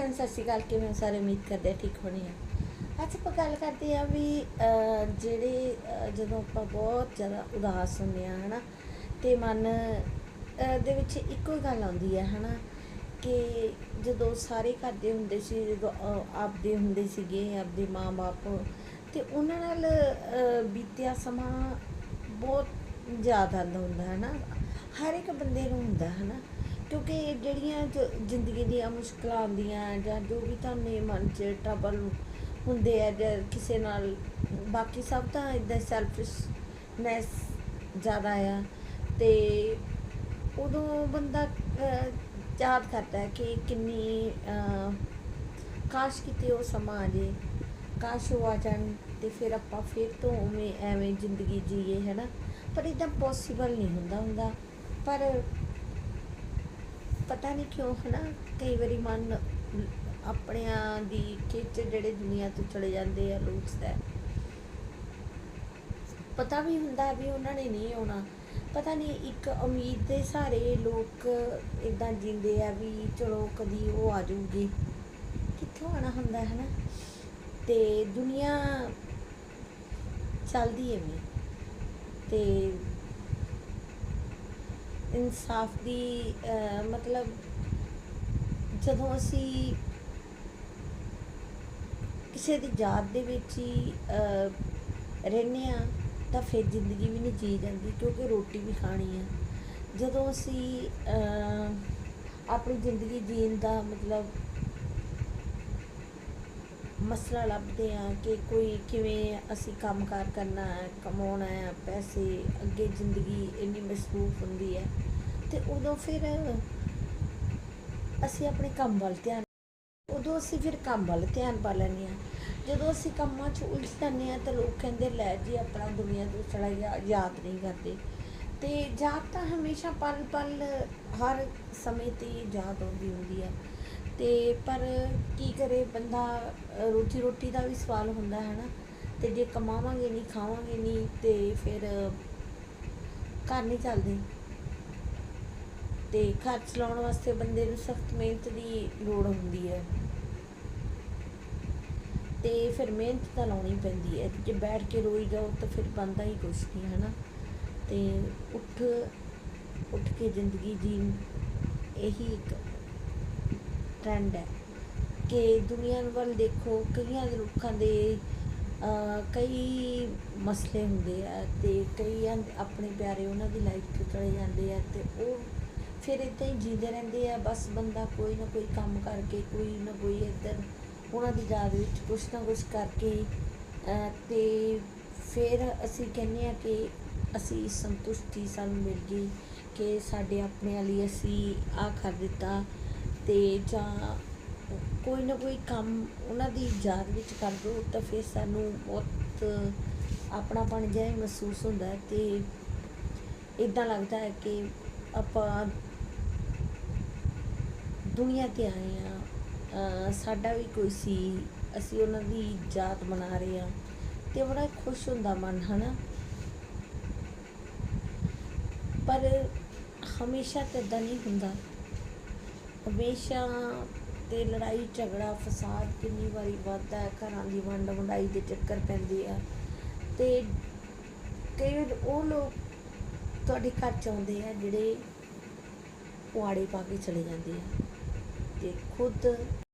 Friends ਸਤਿ ਸ਼੍ਰੀ ਅਕਾਲ, ਕਿਵੇਂ ਹੋ? ਸਾਰੇ ਉਮੀਦ ਕਰਦੇ ਠੀਕ ਹੋਣੇ ਆ। ਅੱਜ ਆਪਾਂ ਗੱਲ ਕਰਦੇ ਆ ਵੀ ਜਿਹੜੇ ਜਦੋਂ ਆਪਾਂ ਬਹੁਤ ਜ਼ਿਆਦਾ ਉਦਾਸ ਹੁੰਦੇ ਆ, ਹਨਾ, ਤੇ ਮਨ ਦੇ ਵਿੱਚ ਇੱਕੋ ਹੀ ਗੱਲ ਆਉਂਦੀ ਹੈ ਹਨਾ, ਕਿ ਜਦੋਂ ਸਾਰੇ ਘਰ ਦੇ ਹੁੰਦੇ ਸੀ, ਜਦੋਂ ਆਪਦੇ ਹੁੰਦੇ ਸੀਗੇ, ਆਪਦੇ ਮਾਂ-ਬਾਪ, ਤੇ ਉਹਨਾਂ ਨਾਲ ਬੀਤਿਆ ਸਮਾਂ ਬਹੁਤ ਜ਼ਿਆਦਾ ਹੁੰਦਾ ਹੈ ਨਾ ਹਰ ਇੱਕ ਬੰਦੇ ਨੂੰ ਹੁੰਦਾ ਹੈ ਨਾ ਕਿਉਂਕਿ ਜਿਹੜੀਆਂ ਜੋ ਜ਼ਿੰਦਗੀ ਦੀਆਂ ਮੁਸ਼ਕਲਾਂ ਆਉਂਦੀਆਂ ਜਾਂ ਜੋ ਵੀ ਤੁਹਾਨੂੰ ਮਨ 'ਚ ਟਰਬਲ ਹੁੰਦੇ ਆ ਜਾਂ ਕਿਸੇ ਨਾਲ ਬਾਕੀ ਸਭ ਤਾਂ ਇਦਾਂ ਸੈਲਫਿਸ਼ਨੈਸ ਜ਼ਿਆਦਾ ਆ ਤੇ ਉਦੋਂ ਬੰਦਾ ਅਹ, ਯਾਦ ਕਰਦਾ ਹੈ ਕਿ ਕਿੰਨੀ ਅਹ, ਕਾਸ਼ ਕਿਤੇ ਉਹ ਸਮਾਂ ਆ ਜੇ ਕਾਸ਼ ਉਹ ਆ ਜਾਣ ਤੇ ਫਿਰ ਆਪਾਂ ਫਿਰ ਤੋਂ ਉਵੇਂ ਐਵੇਂ ਜ਼ਿੰਦਗੀ ਜੀਏ ਹੈ ਨਾ ਪਰ ਇਦਾਂ ਪੋਸੀਬਲ ਨਹੀਂ ਹੁੰਦਾ ਹੁੰਦਾ। ਪਰ ਪਤਾ ਨਹੀਂ ਕਿਉਂ ਹੈ ਨਾ ਕਈ ਵਾਰੀ ਮਨ ਆਪਣਿਆਂ ਦੀ ਖਿੱਚ ਜਿਹੜੇ ਦੁਨੀਆ ਤੋਂ ਚਲੇ ਜਾਂਦੇ ਆ ਲੋਕ ਦਾ ਪਤਾ ਵੀ ਹੁੰਦਾ ਵੀ ਉਹਨਾਂ ਨੇ ਨਹੀਂ ਆਉਣਾ। ਪਤਾ ਨਹੀਂ ਇੱਕ ਉਮੀਦ ਦੇ ਸਾਰੇ ਲੋਕ ਇਦਾਂ ਜਿੰਦੇ ਆ ਵੀ ਚਲੋ ਕਦੀ ਉਹ ਆ ਜਾਊਗੀ। ਕਿੱਥੋਂ ਆਣਾ ਹੁੰਦਾ ਹੈ ਨਾ ਤੇ ਦੁਨੀਆ ਚੱਲਦੀ ਐਵੇਂ। ਤੇ ਇਨਸਾਫ ਦੀ ਮਤਲਬ ਜਦੋਂ ਅਸੀਂ ਕਿਸੇ ਦੀ ਯਾਦ ਦੇ ਵਿੱਚ ਹੀ ਰਹਿੰਦੇ ਆ ਤਾਂ ਫਿਰ ਜ਼ਿੰਦਗੀ ਵੀ ਨਹੀਂ ਜੀ ਜਾਂਦੀ ਕਿਉਂਕਿ ਰੋਟੀ ਵੀ ਖਾਣੀ ਆ ਜਦੋਂ ਅਸੀਂ ਆਪਣੀ ਜ਼ਿੰਦਗੀ ਜੀਣ ਦਾ ਮਤਲਬ ਮਸਲਾ ਲੱਭਦੇ ਆ ਕਿ ਕੋਈ ਕਿਵੇਂ ਅਸੀਂ ਕੰਮਕਾਰ ਕਰਨਾ ਹੈ, ਕਮਾਉਣਾ ਹੈ, ਪੈਸੇ, ਅੱਗੇ ਜ਼ਿੰਦਗੀ ਇੰਨੀ ਮਸਰੂਫ ਹੁੰਦੀ ਹੈ, ਤੇ ਉਦੋਂ ਫਿਰ ਅਸੀਂ ਆਪਣੇ ਕੰਮ ਵੱਲ ਧਿਆਨ, ਉਦੋਂ ਅਸੀਂ ਫਿਰ ਕੰਮ ਵੱਲ ਧਿਆਨ ਪਾ ਲੈਂਦੇ ਆ ਜਦੋਂ ਅਸੀਂ ਕੰਮਾਂ 'ਚ ਉਲਝ ਜਾਂਦੇ ਆ ਤਾਂ ਲੋਕ ਕਹਿੰਦੇ, ਲੈ ਜੀ, ਆਪਣਾ ਦੁਨੀਆ ਦੂਸਰਾ ਯਾ- ਯਾਦ ਨਹੀਂ ਕਰਦੇ। ਤੇ ਯਾਦ ਤਾਂ ਹਮੇਸ਼ਾ ਪਲ ਪਲ ਹਰ ਸਮੇਂ ਤੇ ਯਾਦ ਆਉਂਦੀ ਹੁੰਦੀ ਹੈ। ਤੇ ਪਰ ਕੀ ਕਰੇ ਬੰਦਾ ਅ, ਰੋਜੀ ਰੋਟੀ ਦਾ ਵੀ ਸਵਾਲ ਹੁੰਦਾ ਹੈ ਨਾ। ਅਤੇ ਜੇ ਕਮਾਵਾਂਗੇ ਨਹੀਂ ਖਾਵਾਂਗੇ ਨਹੀਂ ਤੇ ਫਿਰ ਘਰ ਨਹੀਂ ਚੱਲਦੇ। ਤੇ ਘਰ ਚਲਾਉਣ ਵਾਸਤੇ ਬੰਦੇ ਨੂੰ ਸਖਤ ਮਿਹਨਤ ਦੀ ਲੋੜ ਹੁੰਦੀ ਹੈ। ਤੇ ਫਿਰ ਮਿਹਨਤ ਤਾਂ ਲਾਉਣੀ ਪੈਂਦੀ ਹੈ। ਜੇ ਬੈਠ ਕੇ ਰੋਈ ਜਾਓ ਤਾਂ ਫਿਰ ਬਣਦਾ ਹੀ ਕੁਛ ਨਹੀਂ ਹੈ ਨਾ। ਤੇ ਉੱਠ ਉੱਠ ਕੇ ਜ਼ਿੰਦਗੀ ਜੀਣ ਇਹੀ ਇੱਕ ਟ੍ਰੈਂਡ ਹੈ ਕਿ ਦੁਨੀਆ ਵੱਲ ਦੇਖੋ ਕਈਆਂ ਦੇ ਲੋਕਾਂ ਦੇ ਕਈ ਮਸਲੇ ਹੁੰਦੇ ਆ ਤੇ ਕਈ ਆਪਣੇ ਪਿਆਰੇ ਉਹਨਾਂ ਦੀ ਲਾਈਫ ਤੋਂ ਚਲੇ ਜਾਂਦੇ ਆ ਤੇ ਉਹ ਫਿਰ ਇੱਦਾਂ ਹੀ ਜੀਂਦੇ ਰਹਿੰਦੇ ਆ ਬਸ ਬੰਦਾ ਕੋਈ ਨਾ ਕੋਈ ਕੰਮ ਕਰਕੇ ਕੋਈ ਨਾ ਕੋਈ ਇੱਧਰ ਉਹਨਾਂ ਦੀ ਯਾਦ ਵਿੱਚ ਕੁਛ ਨਾ ਕੁਛ ਕਰਕੇ ਅਹ, ਤੇ ਫਿਰ ਅਸੀਂ ਕਹਿੰਦੇ ਆ ਕਿ ਅਸੀਂ ਸੰਤੁਸ਼ਟੀ ਸਾਨੂੰ ਮਿਲ ਗਈ ਕਿ ਸਾਡੇ ਆਪਣੇ ਲਈ ਅਸੀਂ ਆ ਕਰ ਦਿੱਤਾ ਅਤੇ ਜਾਂ ਕੋਈ ਨਾ ਕੋਈ ਕੰਮ ਉਹਨਾਂ ਦੀ ਯਾਦ ਵਿੱਚ ਕਰ ਦੋ, ਤਾਂ ਫਿਰ ਸਾਨੂੰ ਬਹੁਤ ਆਪਣਾਪਣ ਜਿਹਾ ਹੀ ਮਹਿਸੂਸ ਹੁੰਦਾ ਹੈ ਤੇ ਇਦਾਂ ਲੱਗਦਾ ਹੈ ਕਿ ਆਪਾਂ ਦੁਨੀਆ ਤੇ ਆਏ ਆ ਸਾਡਾ ਵੀ ਕੋਈ ਸੀ, ਅਸੀਂ ਉਹਨਾਂ ਦੀ ਯਾਦ ਮਨਾ ਰਹੇ ਆ ਤੇ ਬੜਾ ਖੁਸ਼ ਹੁੰਦਾ ਮਨ, ਹਨਾ? ਪਰ ਹਮੇਸ਼ਾ ਤਾਂ ਇਦਾਂ ਨਹੀਂ ਹੁੰਦਾ। ਹਮੇਸ਼ਾ ਤੇ ਲੜਾਈ, ਝਗੜਾ, ਫਸਾਦ ਕਿੰਨੀ ਵਾਰੀ ਵੱਧਦਾ ਹੈ, ਘਰਾਂ ਦੀ ਵੰਡ ਵੰਡਾਈ ਦੇ ਚੱਕਰ ਪੈਂਦੇ ਆ। ਤੇ ਕਈ ਉਹ ਲੋਕ ਤੁਹਾਡੇ ਘਰ ਚ ਆਉਂਦੇ ਆ ਜਿਹੜੇ ਪੁਆੜੇ ਪਾ ਕੇ ਚਲੇ ਜਾਂਦੇ ਆ। ਤੇ ਖੁਦ